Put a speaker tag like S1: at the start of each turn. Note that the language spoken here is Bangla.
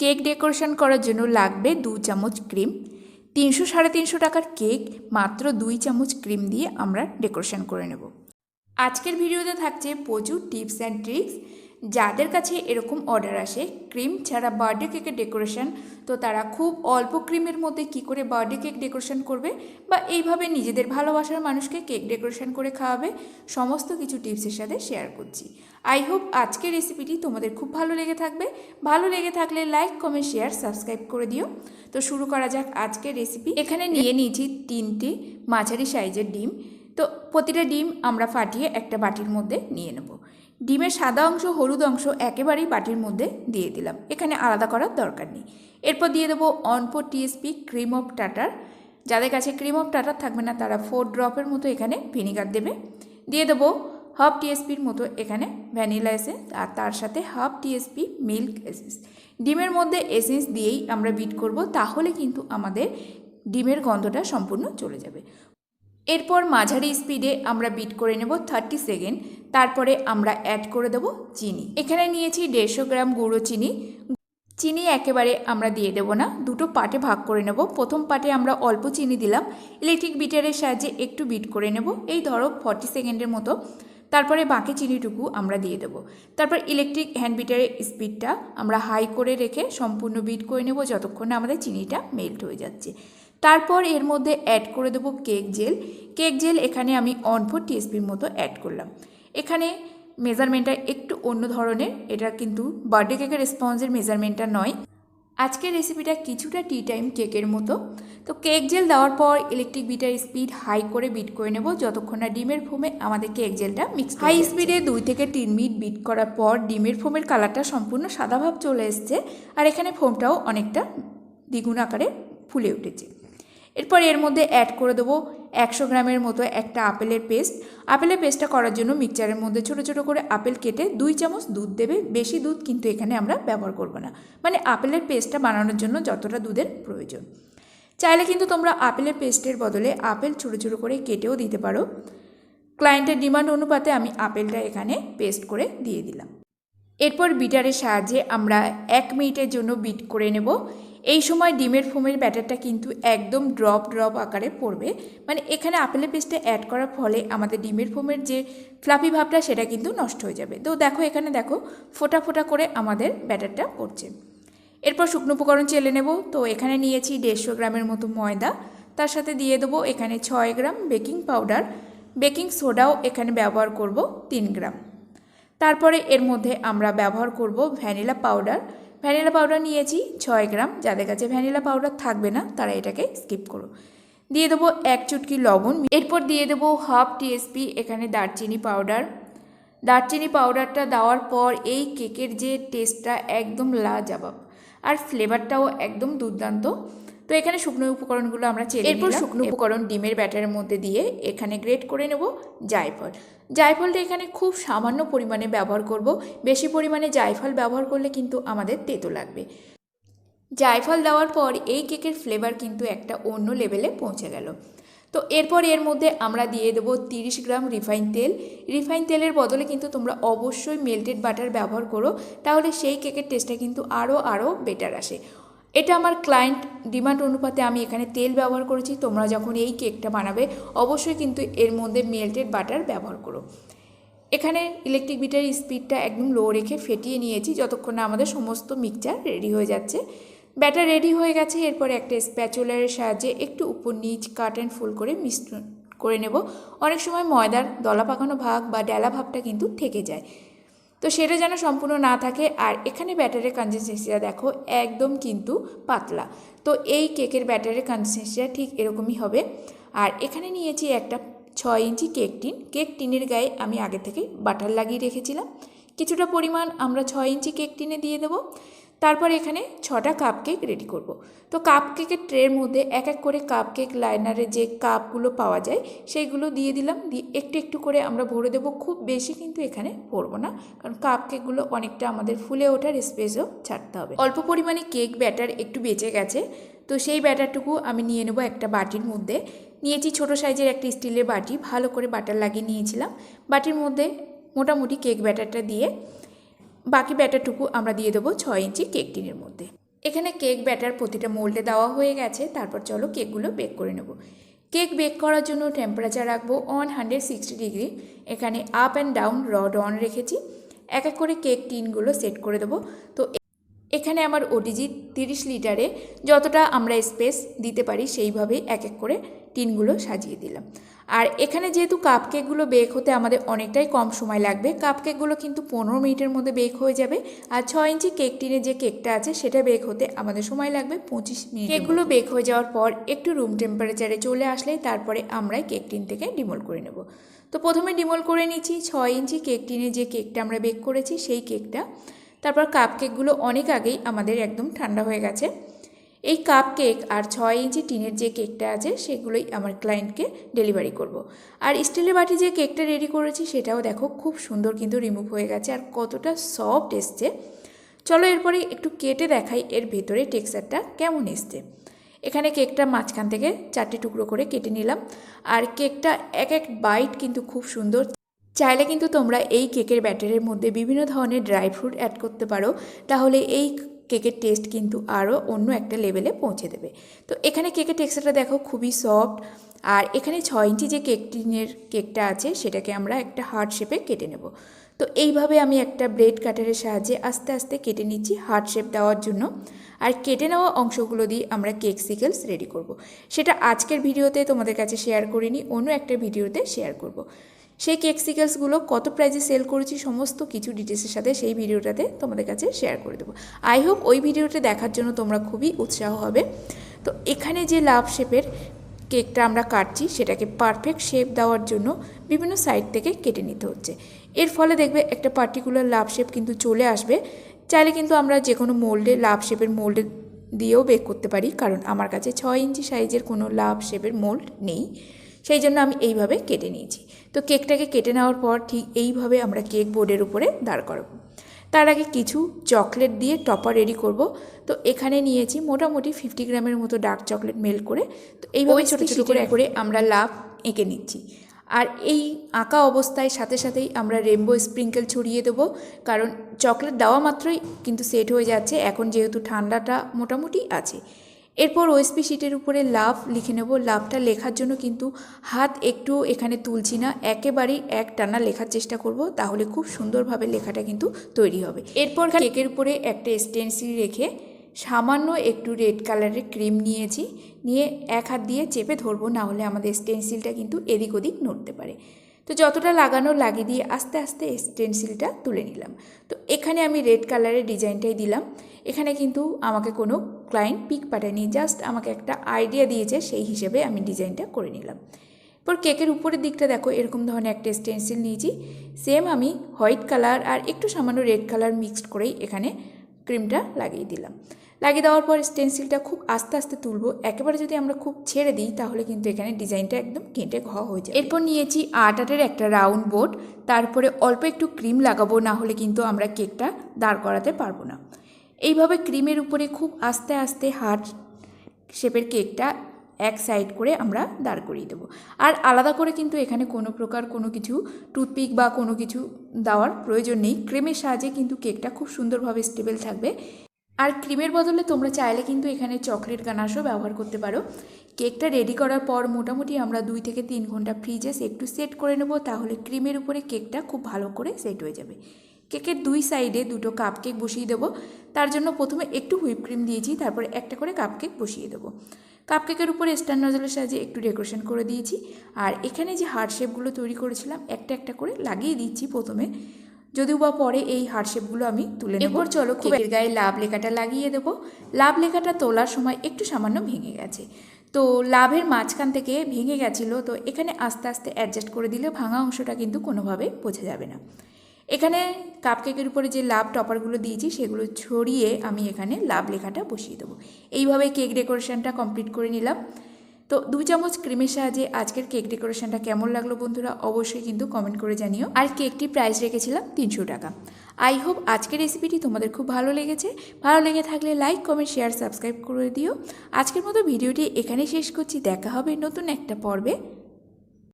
S1: কেক ডেকোরেশন করার জন্য লাগবে দু চামচ ক্রিম। তিনশো সাড়ে তিনশো টাকার কেক, মাত্র দুই চামচ ক্রিম দিয়ে আমরা ডেকোরেশন করে নেব। আজকের ভিডিওতে থাকছে প্রচুর টিপস অ্যান্ড ট্রিক্স। যাদের কাছে এরকম অর্ডার আসে ক্রিম ছাড়া বার্থডে কেকের ডেকোরেশন তো তারা খুব অল্প ক্রিমের মধ্যে কি করে বার্থডে কেক ডেকোরেশন করবে বা এইভাবে নিজেদের ভালোবাসার মানুষকে কেক ডেকোরেশন করে খাওয়াবে, সমস্ত কিছু টিপসের সাথে শেয়ার করছি। আই হোপ আজকের রেসিপিটি তোমাদের খুব ভালো লেগে থাকবে। ভালো লেগে থাকলে লাইক কমেন্ট শেয়ার সাবস্ক্রাইব করে দিও। তো শুরু করা যাক আজকের রেসিপি এখানে নিয়ে নিয়েছি তিনটি মাঝারি সাইজের ডিম। তো প্রতিটা ডিম আমরা ফাটিয়ে একটা বাটির মধ্যে নিয়ে নেব। ডিমের সাদা অংশ, হলুদ অংশ একেবারেই বাটির মধ্যে দিয়ে দিলাম। এখানে আলাদা করার দরকার নেই। এরপর দিয়ে দেবো অনপো টিএসপি ক্রিম অফ টাটার যাদের কাছে ক্রিম অফ টাটার থাকবে না, তারা ফোর ড্রপের মতো এখানে ভিনিগার দেবে। দিয়ে দেবো হাফ টিএসপির মতো এখানে ভ্যানিলা এসেন্স আর তার সাথে হাফ টিএসপি মিল্ক এসেন্স ডিমের মধ্যে এসেন্স দিয়েই আমরা বিট করব, তাহলে কিন্তু আমাদের ডিমের গন্ধটা সম্পূর্ণ চলে যাবে। এরপর মাঝারি স্পিডে আমরা বিট করে নেব থার্টি সেকেন্ড, তারপরে আমরা অ্যাড করে দেব চিনি। এখানে নিয়েছি দেড়শো গ্রাম গুঁড়ো চিনি। চিনি একেবারে আমরা দিয়ে দেব না, দুটো পার্টে ভাগ করে নেব। প্রথম পার্টে আমরা অল্প চিনি দিলাম, ইলেকট্রিক বিটারের সাহায্যে একটু বিট করে নেব। এই ধরো ফর্টি সেকেন্ডের মতো। তারপরে বাকি চিনিটুকু আমরা দিয়ে দেবো। তারপর ইলেকট্রিক হ্যান্ড বিটারের স্পিডটা আমরা হাই করে রেখে সম্পূর্ণ বিট করে নেব, যতক্ষণ না আমাদের চিনিটা মেল্ট হয়ে যাচ্ছে। তারপর এর মধ্যে অ্যাড করে দেবো কেক জেল কেক জেল এখানে আমি অন ফোর টিএসপির মতো অ্যাড করলাম। এখানে মেজারমেন্টটা একটু অন্য ধরনের এটা কিন্তু বার্থডে কেকের স্পঞ্জের মেজারমেন্টটা নয়। আজকের রেসিপিটা কিছুটা টি টাইম কেকের মতো। তো কেক জেল দেওয়ার পর ইলেকট্রিক বিটার স্পিড হাই করে বিট করে নেব যতক্ষণ না ডিমের ফোমে আমাদের কেক জেলটা মিক্স হাই স্পিডে দুই থেকে তিন মিনিট বিট করার পর ডিমের ফোমের কালারটা সম্পূর্ণ সাদা ভাব চলে এসছে আর এখানে ফোমটাও অনেকটা দ্বিগুণ আকারে ফুলে উঠেছে। এরপর এর মধ্যে অ্যাড করে দেবো একশো গ্রামের মতো একটা আপেলের পেস্ট আপেলের পেস্টটা করার জন্য মিক্সচারের মধ্যে ছোটো ছোটো করে আপেল কেটে দুই চামচ দুধ দেবে। বেশি দুধ কিন্তু এখানে আমরা ব্যবহার করব না। মানে আপেলের পেস্টটা বানানোর জন্য যতটা দুধের প্রয়োজন। চাইলে কিন্তু তোমরা আপেলের পেস্টের বদলে আপেল ছোটো ছোটো করে কেটেও দিতে পারো। ক্লায়েন্টের ডিমান্ড অনুপাতে আমি আপেলটা এখানে পেস্ট করে দিয়ে দিলাম। এরপর বিটারের সাহায্যে আমরা এক মিনিটের জন্য বিট করে নেব। এই সময় ডিমের ফোমের ব্যাটারটা কিন্তু একদম ড্রপ ড্রপ আকারে পড়বে। মানে এখানে আপেলের পেস্টে অ্যাড করার ফলে আমাদের ডিমের ফোমের যে ফ্লাফি ভাবটা, সেটা কিন্তু নষ্ট হয়ে যাবে। তো দেখো এখানে দেখো, ফোটা ফোটা করে আমাদের ব্যাটারটা পড়ছে। এরপর শুকনো উপকরণ চেলে নেব। তো এখানে নিয়েছি দেড়শো গ্রামের মতো ময়দা। তার সাথে দিয়ে দেবো এখানে ছয় গ্রাম বেকিং পাউডার। বেকিং সোডাও এখানে ব্যবহার করব তিন গ্রাম। তারপরে এর মধ্যে আমরা ব্যবহার করব ভ্যানিলা পাউডার। ভ্যানিলা পাউডার নিয়েছি ছয় গ্রাম। যাদের কাছে ভ্যানিলা পাউডার থাকবে না, তারা এটাকে স্কিপ করো। দিয়ে দেবো এক চুটকি লবণ। এরপর দিয়ে দেবো হাফ টিএসপি এখানে দারচিনি পাউডার। দারচিনি পাউডারটা দেওয়ার পর এই কেকের যে টেস্টটা একদম লাজবাব। আর ফ্লেভারটাও একদম দুর্দান্ত। তো এখানে শুকনো উপকরণগুলো আমরা চেয়ে এরপর শুকনো উপকরণ ডিমের ব্যাটারের মধ্যে দিয়ে এখানে গ্রেট করে নেব জায়ফল। জায়ফলটা এখানে খুব সামান্য পরিমাণে ব্যবহার করব। বেশি পরিমাণে জায়ফল ব্যবহার করলে কিন্তু আমাদের তেতো লাগবে। জায়ফল দেওয়ার পর এই কেকের ফ্লেভার কিন্তু একটা অন্য লেভেলে পৌঁছে গেল। তো এরপর এর মধ্যে আমরা দিয়ে দেবো তিরিশ গ্রাম রিফাইন তেল। রিফাইন তেলের বদলে কিন্তু তোমরা অবশ্যই মেল্টেড বাটার ব্যবহার করো। তাহলে সেই কেকের টেস্টটা কিন্তু আরও আরও বেটার আসে। এটা আমার ক্লায়েন্ট ডিমান্ড অনুপাতে আমি এখানে তেল ব্যবহার করেছি, তোমরা যখন এই কেকটা বানাবে, অবশ্যই কিন্তু এর মধ্যে মেল্টেড বাটার ব্যবহার করো। এখানে ইলেকট্রিক বিটার স্পিডটা একদম লো রেখে ফেটিয়ে নিয়েছি, যতক্ষণ না আমাদের সমস্ত মিক্সচার রেডি হয়ে যাচ্ছে। ব্যাটার রেডি হয়ে গেছে, এরপর একটা স্প্যাচুলারের সাহায্যে একটু উপর নিচ কাট অ্যান্ড ফুল করে মিশ্রণ করে নেব। অনেক সময় ময়দার দলা পাকানো ভাগ বা ডেলা ভাবটা কিন্তু থেকে যায়। তো সেটা যেন সম্পূর্ণ না থাকে আর এখানে ব্যাটারের কনসিস্টেন্সিটা দেখো একদম কিন্তু পাতলা। তো এই কেকের ব্যাটারের কনসিস্টেন্সিটা ঠিক এরকমই হবে। আর এখানে নিয়েছি একটা ছয় ইঞ্চি কেক টিন কেক টিনের গায়ে আমি আগে থেকে বাটার লাগিয়ে রেখেছিলাম। কিছুটা পরিমাণ আমরা ছয় ইঞ্চি কেক টিনে দিয়ে দেবো। তারপর এখানে ছটা কাপ কেক রেডি করব। তো কাপ কেকের ট্রের মধ্যে এক এক করে কাপ কেক লাইনারে যে কাপগুলো পাওয়া যায়, সেইগুলো দিয়ে দিলাম। দিয়ে একটু একটু করে আমরা ভরে দেবো। খুব বেশি কিন্তু এখানে ভরবো না, কারণ কাপ কেকগুলো অনেকটা আমাদের ফুলে ওঠার স্পেসও ছাড়তে হবে। অল্প পরিমাণে কেক ব্যাটার একটু বেঁচে গেছে, তো সেই ব্যাটারটুকু আমি নিয়ে নেব একটা বাটির মধ্যে। নিয়েছি ছোটো সাইজের একটা স্টিলের বাটি, ভালো করে বাটার লাগিয়ে নিয়েছিলাম। বাটির মধ্যে মোটামুটি কেক ব্যাটারটা দিয়ে বাকি ব্যাটারটুকু আমরা দিয়ে দেবো ছয় ইঞ্চি কেক টিনের মধ্যে। এখানে কেক ব্যাটার প্রতিটা মোল্ডে দেওয়া হয়ে গেছে, তারপর চলো কেকগুলো বেক করে নেব। কেক বেক করার জন্য টেম্পারেচার রাখব ওয়ান হান্ড্রেড সিক্সটি ডিগ্রি এখানে up and down rod on রেখেছি। এক এক করে কেক টিনগুলো সেট করে দেবো। তো এখানে আমার ওটিজি তিরিশ লিটারে যতটা আমরা স্পেস দিতে পারি সেইভাবেই এক এক করে টিনগুলো সাজিয়ে দিলাম। আর এখানে যেহেতু কাপ কেকগুলো বেক হতে আমাদের অনেকটাই কম সময় লাগবে কাপ কেকগুলো কিন্তু পনেরো মিনিটের মধ্যে বেক হয়ে যাবে আর ছ ইঞ্চি কেক টিনের যে কেকটা আছে সেটা বেক হতে আমাদের সময় লাগবে পঁচিশ মিনিট কেকগুলো বেক হয়ে যাওয়ার পর একটু রুম টেম্পারেচারে চলে আসলেই তারপরে আমরা কেক টিন থেকে ডিমোল করে নেব। তো প্রথমে ডিমোল করে নিচ্ছি ছয় ইঞ্চি কেক টিনে যে কেকটা আমরা বেক করেছি সেই কেকটা তারপর কাপ কেকগুলো অনেক আগেই আমাদের একদম ঠান্ডা হয়ে গেছে। এই কাপ কেক আর ছয় ইঞ্চি টিনের যে কেকটা আছে, সেগুলোই আমার ক্লায়েন্টকে ডেলিভারি করব। আর স্টিলের বাটি যে কেকটা রেডি করেছি, সেটাও দেখো খুব সুন্দর কিন্তু রিমুভ হয়ে গেছে আর কতটা সফট এসছে। চলো এরপরে একটু কেটে দেখাই এর ভেতরে টেক্সচারটা কেমন এসছে। এখানে কেকটা মাঝখান থেকে চারটে টুকরো করে কেটে নিলাম। আর কেকটা এক এক বাইট কিন্তু খুব সুন্দর চাইলে কিন্তু তোমরা এই কেকের ব্যাটারের মধ্যে বিভিন্ন ধরনের ড্রাই ফ্রুট অ্যাড করতে পারো। তাহলে এই কেকের টেস্ট কিন্তু আরও অন্য একটা লেভেলে পৌঁছে দেবে। তো এখানে কেকের টেক্সচারটা দেখো খুবই সফট। আর এখানে ছয় ইঞ্চি যে কেক টিনের কেকটা আছে, সেটাকে আমরা একটা হার্ট শেপে কেটে নেব। তো এইভাবে আমি একটা ব্রেড কাটারের সাহায্যে আস্তে আস্তে কেটে নিচ্ছি হার্ট শেপ দেওয়ার জন্য। আর কেটে নেওয়া অংশগুলো দিয়ে আমরা কেক সিকেলস রেডি করব। সেটা আজকের ভিডিওতে তোমাদের কাছে শেয়ার করিনি, অন্য একটা ভিডিওতে শেয়ার করব। সেই কেক সিকেলসগুলো কত প্রাইজে সেল করেছি, সমস্ত কিছু ডিটেলসের সাথে সেই ভিডিওটাতে তোমাদের কাছে শেয়ার করে দেবো। আই হোপ ওই ভিডিওটা দেখার জন্য তোমরা খুবই উৎসাহ হবে। তো এখানে যে লাভ শেপের কেকটা আমরা কাটছি, সেটাকে পারফেক্ট শেপ দেওয়ার জন্য বিভিন্ন সাইড থেকে কেটে নিতে হচ্ছে। এর ফলে দেখবে একটা পার্টিকুলার লাভ শেপ কিন্তু চলে আসবে। চাইলে কিন্তু আমরা যে কোনো মোল্ডে লাভ শেপের মোল্ডে দিয়েও বেক করতে পারি, কারণ আমার কাছে ছয় ইঞ্চি সাইজের কোনো লাভ শেপের মোল্ড নেই। সেই জন্য আমি এইভাবে কেটে নিয়েছি। তো কেকটাকে কেটে নেওয়ার পর ঠিক এইভাবে আমরা কেক বোর্ডের উপরে দাঁড় করাবো। তার আগে কিছু চকলেট দিয়ে টপার রেডি করব। তো এখানে নিয়েছি মোটামুটি ফিফটি গ্রামের মতো ডার্ক চকলেট মেল্ট করে। তো এইভাবে ছোটো ছোটো করে করে আমরা লাভ এঁকে নিচ্ছি। আর এই আঁকা অবস্থায় সাথে সাথেই আমরা রেমবো স্প্রিঙ্কেল ছড়িয়ে দেবো। কারণ চকলেট দেওয়া মাত্রই কিন্তু সেট হয়ে যাচ্ছে। এখন যেহেতু ঠান্ডাটা মোটামুটি আছে। এরপর ওএসপি শিটের উপরে লাভ লিখে নেব। লাভটা লেখার জন্য কিন্তু হাত একটু এখানে তুলছি না। একেবারেই এক টানা লেখার চেষ্টা করব, তাহলে খুব সুন্দরভাবে লেখাটা কিন্তু তৈরি হবে। এরপর কেকের উপরে একটা স্টেন্সিল রেখে সামান্য একটু রেড কালারের ক্রিম নিয়েছি। নিয়ে এক হাত দিয়ে চেপে ধরবো, না হলে আমাদের স্টেন্সিলটা কিন্তু এদিক ওদিক নড়তে পারে। তো যতটা লাগানো লাগিয়ে দিয়ে আস্তে আস্তে স্টেন্সিলটা তুলে নিলাম। তো এখানে আমি রেড কালারের ডিজাইনটাই দিলাম। এখানে কিন্তু আমাকে কোনো ক্লায়েন্ট পিক পাঠায়নি জাস্ট আমাকে একটা আইডিয়া দিয়েছে, সেই হিসেবে আমি ডিজাইনটা করে নিলাম। এরপর কেকের উপরের দিকটা দেখো, এরকম ধরনের একটা স্টেন্সিল নিয়েছি। সেম আমি হোয়াইট কালার আর একটু সামান্য রেড কালার মিক্সড করেই এখানে ক্রিমটা লাগিয়ে দিলাম। লাগিয়ে দেওয়ার পর স্টেন্সিলটা খুব আস্তে আস্তে তুলবো। একেবারে যদি আমরা খুব ছেড়ে দিই, তাহলে কিন্তু এখানে ডিজাইনটা একদম কেটে ঘ হয়ে যায় এরপর নিয়েছি আট আটের একটা রাউন্ড বোর্ড তারপরে অল্প একটু ক্রিম লাগাবো, না হলে কিন্তু আমরা কেকটা দাঁড় করাতে পারব না। এইভাবে ক্রিমের উপরে খুব আস্তে আস্তে হার্ট শেপের কেকটা এক সাইড করে আমরা দাঁড় করিয়ে দেবো। আর আলাদা করে কিন্তু এখানে কোনো প্রকার কোনো কিছু টুথপিক বা কোনো কিছু দেওয়ার প্রয়োজন নেই। ক্রিমের সাহায্যে কিন্তু কেকটা খুব সুন্দরভাবে স্টেবল থাকবে। আর ক্রিমের বদলে তোমরা চাইলে কিন্তু এখানে চকলেট গানাশও ব্যবহার করতে পারো। কেকটা রেডি করার পর মোটামুটি আমরা দুই থেকে তিন ঘণ্টা ফ্রিজে একটু সেট করে নেব, তাহলে ক্রিমের উপরে কেকটা খুব ভালো করে সেট হয়ে যাবে। কেকের দুই সাইডে দুটো কাপ কেক বসিয়ে দেবো। তার জন্য প্রথমে একটু হুইপ ক্রিম দিয়েছি তারপরে একটা করে কাপ কেক বসিয়ে দেবো। কাপ কেকের উপরে স্টার নজলের সাহায্যে একটু ডেকোরেশন করে দিয়েছি। আর এখানে যে হার্ট শেপগুলো তৈরি করেছিলাম একটা একটা করে লাগিয়ে দিচ্ছি প্রথমে। যদিও বা পরে এই হার্ট শেপগুলো আমি তুলে নেব। এরপর চলো কেকের গায়ে লাভ লেখাটা লাগিয়ে দেবো। লাভ লেখাটা তোলার সময় একটু সামান্য ভেঙে গেছে। তো লাভের মাঝখান থেকে ভেঙে গেছিল তো এখানে আস্তে আস্তে অ্যাডজাস্ট করে দিলে ভাঙা অংশটা কিন্তু কোনোভাবে বোঝা যাবে না। এখানে কাপকেকের উপরে যে লাভ টপারগুলো দিয়েছি, সেগুলো ছড়িয়ে আমি এখানে লাভ লেখাটা বসিয়ে দেবো। এইভাবে কেক ডেকোরেশনটা কমপ্লিট করে নিলাম। তো দু চামচ ক্রিমের সাহায্যে আজকের কেক ডেকোরেশনটা কেমন লাগল বন্ধুরা অবশ্যই কিন্তু কমেন্ট করে জানিও। আর কেকটি প্রাইস রেখেছিলাম তিনশো টাকা। আই হোপ আজকের রেসিপিটি তোমাদের খুব ভালো লেগেছে। ভালো লেগে থাকলে লাইক কমেন্ট শেয়ার সাবস্ক্রাইব করে দিও। আজকের মতো ভিডিওটি এখানেই শেষ করছি। দেখা হবে নতুন একটা পর্বে।